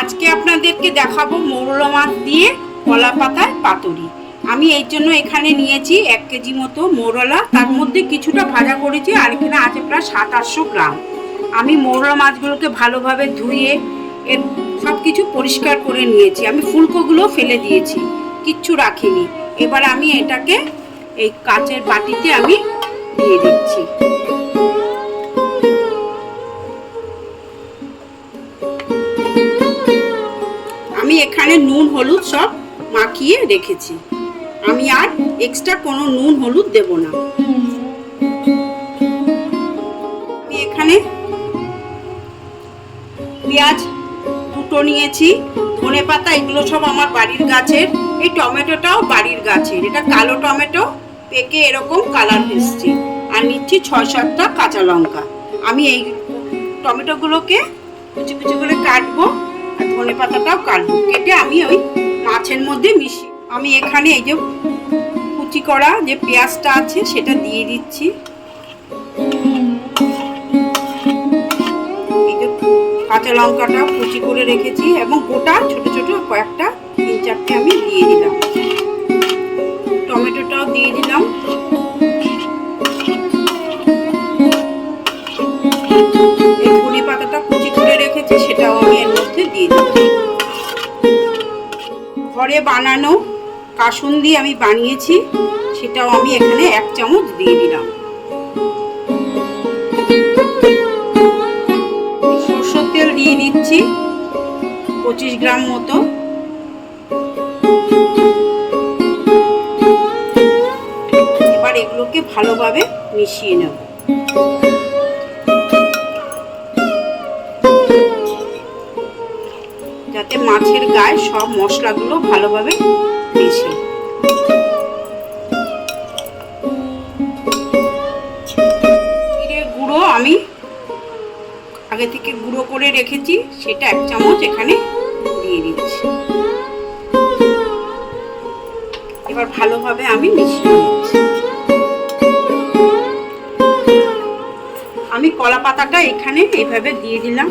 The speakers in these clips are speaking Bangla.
আজকে আপনাদেরকে দেখাবো মৌরলা মাছ দিয়ে কলা পাতায় পাতুরি। আমি এই জন্য এখানে নিয়েছি এক কেজি মতো মৌরলা। তার মধ্যে কিছুটা ভাজা করেছি, আর এখানে আছে প্রায় সাত আটশো গ্রাম। আমি মৌরলা মাছগুলোকে ভালোভাবে ধুয়ে এর সব কিছু পরিষ্কার করে নিয়েছি। আমি ফুলকোগুলো ফেলে দিয়েছি, কিচ্ছু রাখিনি। এবার আমি এটাকে এই কাচের বাটিতে আমি দিয়ে দিচ্ছি। আমি এখানে নুন, হলুদ সব মাখিয়ে রেখেছি। আমি আর এক্সট্রা কোনো নুন, হলুদ দেব না। আমি এখানে পেঁয়াজ দুটো নিয়েছি ধনে পাতা এগুলো সব আমার বাড়ির গাছের। এই টমেটোটাও বাড়ির গাছের। এটা কালো টমেটো পেকে এরকম কালার এসছে আর নিচ্ছি ছয় সাতটা কাঁচা লঙ্কা। আমি এই টমেটোগুলোকে কুচি কুচি করে কাটবো, আর ধনে পাতাটাও কাটবো। কেটে আমি ওই মাছের মধ্যে মিশি আমি এখানে এই যে কুচি করা যে পেঁয়াজটা আছে, সেটা দিয়ে দিচ্ছি। কাঁচা লঙ্কাটা কুচি করে রেখেছি, এবং গোটা ছোট ছোট কয়েকটা, তিন চারটে আমি দিয়ে দিলাম। রেখেছি সেটাও আমি এর মধ্যে দিয়ে দিলাম। ঘরে বানানো কাসুন্দি আমি বানিয়েছি, সেটাও আমি এখানে এক চামচ দিয়ে দিলাম। সরষের তেল দিয়ে দিচ্ছি, পঁচিশ গ্রাম মতো। এবার এগুলোকে ভালোভাবে মিশিয়ে নেব। যাতে মাছের গায়ে সব মশলাগুলো ভালোভাবে মিশে। জিরে গুঁড়ো আমি আগে থেকে গুঁড়ো করে রেখেছি, সেটা এক চামচ এখানে দিয়ে দিচ্ছি। এবার ভালোভাবে আমি মিশিয়ে নিচ্ছি। আমি কলা পাতাটা এখানে এইভাবে দিয়ে দিলাম।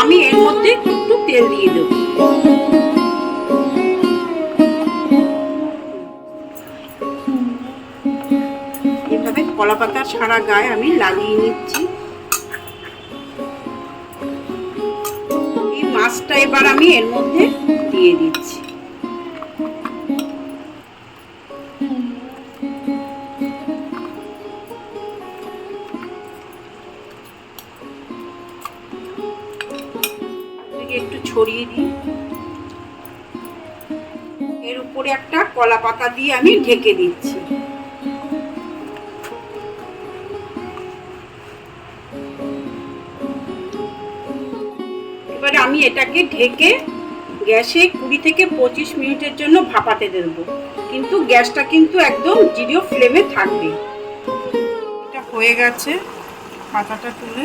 আমি এর মধ্যে একটু তেল দিয়ে দেব। এভাবে কলা পাতা সারা গায়ে আমি লাগিয়ে নিচ্ছি। মাছটা এবার আমি এর মধ্যে দিয়ে দিচ্ছি। ছড়িয়ে দিই। এর উপরে একটা কলা পাতা দিয়ে আমি ঢেকে দিচ্ছি। এবারে আমি এটাকে ঢেকে গ্যাসে কুড়ি থেকে পঁচিশ মিনিটের জন্য ভাপাতে দেবো। কিন্তু গ্যাসটা কিন্তু একদম জিরো ফ্লেমে থাকবে। এটা হয়ে গেছে পাতাটা তুলে।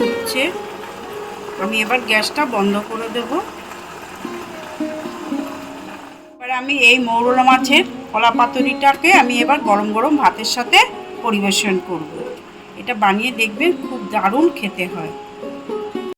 হচ্ছে আমি এবার গ্যাসটা বন্ধ করে দেব। এবার আমি এই মৌরলা মাছের কলা পাতুরিটাকে আমি এবার গরম গরম ভাতের সাথে পরিবেশন করব। এটা বানিয়ে দেখবেন খুব দারুণ খেতে হয়।